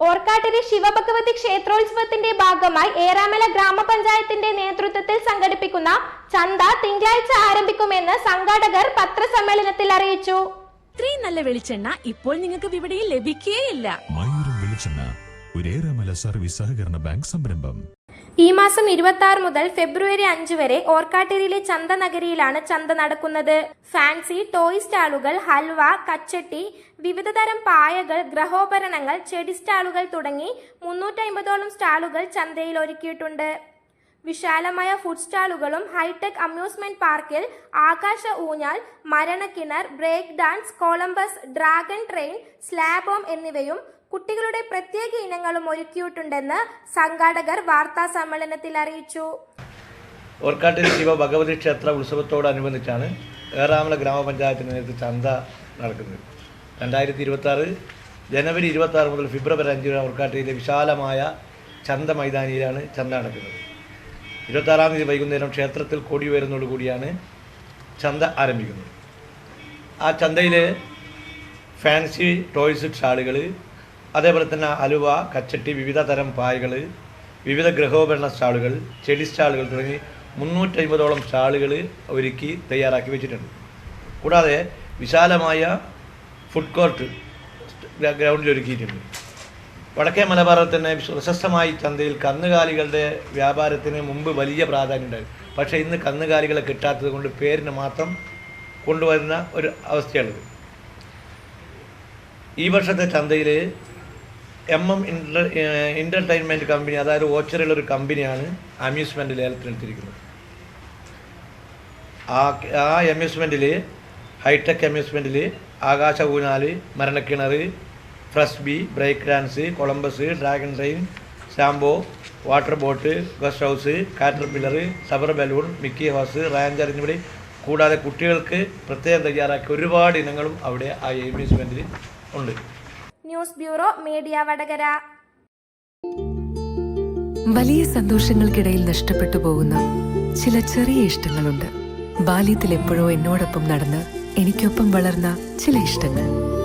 ഓർക്കാട്ടിരി ശിവഭഗവതി ക്ഷേത്രോത്സവത്തിന്റെ ഭാഗമായി ഏറാമല ഗ്രാമപഞ്ചായത്തിന്റെ നേതൃത്വത്തിൽ സംഘടിപ്പിക്കുന്ന ചന്ത തിങ്കളാഴ്ച ആരംഭിക്കുമെന്ന് സംഘാടകർ പത്രസമ്മേളനത്തിൽ അറിയിച്ചു. ഇത്രയും നല്ല വെളിച്ചെണ്ണ ഇപ്പോൾ നിങ്ങൾക്ക് വിപണിയിൽ ലഭിക്കുകയില്ല മയൂരം വെളിച്ചെണ്ണ ഒരേറെമല സർവീസ് സഹകരണ ബാങ്ക് സംരംഭം. ഈ മാസം ഇരുപത്തി ആറ് മുതൽ ഫെബ്രുവരി അഞ്ച് വരെ ഓർക്കാട്ടേരിയിലെ ചന്ത നഗരിയിലാണ് ചന്ത നടക്കുന്നത്. ഫാൻസി ടോയ് സ്റ്റാളുകൾ ഹൽവ കച്ചട്ടി വിവിധതരം പായകൾ ഗ്രഹോപകരണങ്ങൾ ചെടി സ്റ്റാളുകൾ തുടങ്ങി മുന്നൂറ്റമ്പതോളം സ്റ്റാളുകൾ ചന്തയിൽ ഒരുക്കിയിട്ടുണ്ട്. വിശാലമായ ഫുഡ് സ്റ്റാളുകളും ഹൈടെക് അമ്യൂസ്മെന്റ് പാർക്കിൽ ആകാശ ഊഞ്ഞാൽ മരണക്കിണർ break dance Columbus dragon train സ്ലാബോം എന്നിവയും കുട്ടികളുടെ പ്രത്യേക ഇനങ്ങളും ഒരുക്കിയിട്ടുണ്ടെന്ന് സംഘാടകർ വാർത്താ സമ്മേളനത്തിൽ അറിയിച്ചു. ഓർക്കാട്ടിൽ ശിവ ഭഗവതി ക്ഷേത്ര ഉത്സവത്തോടനുബന്ധിച്ചാണ് ഏറാമല ഗ്രാമപഞ്ചായത്തിന് നേതൃത്വ ചന്ത നടക്കുന്നത്. രണ്ടായിരത്തി ഇരുപത്തി ജനുവരി ഇരുപത്തി മുതൽ ഫെബ്രുവരി അഞ്ച് വരെ ഓർക്കാട്ടിലെ വിശാലമായ ചന്ത മൈതാനിയിലാണ് ചന്ത നടക്കുന്നത്. ഇരുപത്താറാം തീയതി വൈകുന്നേരം ക്ഷേത്രത്തിൽ കൊടി ഉയരുന്നതോടുകൂടിയാണ് ചന്ത ആരംഭിക്കുന്നത്. ആ ചന്തയിൽ ഫാൻസി ടോയ്സ് ഷാളുകൾ അതേപോലെ തന്നെ അലുവ കച്ചട്ടി വിവിധ തരം പായകൾ വിവിധ ഗൃഹോപകരണ സ്റ്റാളുകൾ ചെടി സ്റ്റാളുകൾ തുടങ്ങി മുന്നൂറ്റമ്പതോളം സ്റ്റാളുകൾ ഒരുക്കി തയ്യാറാക്കി വെച്ചിട്ടുണ്ട്. കൂടാതെ വിശാലമായ ഫുഡ് കോർട്ട് ഗ്രൗണ്ടിൽ ഒരുക്കിയിട്ടുണ്ട് വടക്കേ മലബാറിൽ തന്നെ പ്രശസ്തമായി ചന്തയിൽ കന്നുകാലികളുടെ വ്യാപാരത്തിന് മുമ്പ് വലിയ പ്രാധാന്യം ഉണ്ടായിരുന്നു പക്ഷേ ഇന്ന് കന്നുകാലികളെ കിട്ടാത്തത് കൊണ്ട് പേരിന് മാത്രം കൊണ്ടുവരുന്ന ഒരു അവസ്ഥയാണിത്. ഈ വർഷത്തെ ചന്തയിൽ M M inter entertainment company അതായത് ഓച്ചറിലുള്ള ഒരു കമ്പനിയാണ് അമ്യൂസ്മെന്റ് ലേലത്തിനെടുത്തിരിക്കുന്നത് ആ ആ അമ്യൂസ്മെന്റിൽ ഹൈടെക് അമ്യൂസ്മെന്റിൽ ആകാശ ഊനാൽ മരണക്കിണർ frisbee break dance Columbus dragon train sambo water boat guest house caterpillar സബർ ബലൂൺ മിക്കി ഹൗസ് റാഞ്ചർ എന്നിവിടെ കൂടാതെ കുട്ടികൾക്ക് പ്രത്യേകം തയ്യാറാക്കിയ ഒരുപാട് ഇനങ്ങളും അവിടെ ആ എമ്യൂസ്മെന്റിൽ ഉണ്ട്. ന്യൂസ് ബ്യൂറോ മീഡിയ വടകര വലിയ സന്തോഷങ്ങൾക്കിടയിൽ നഷ്ടപ്പെട്ടു പോകുന്ന ചില ചെറിയ ഇഷ്ടങ്ങളുണ്ട്. ബാല്യത്തിൽ എപ്പോഴോ എന്നോടൊപ്പം നടന്ന് എനിക്കൊപ്പം വളർന്ന ചില ഇഷ്ടങ്ങൾ.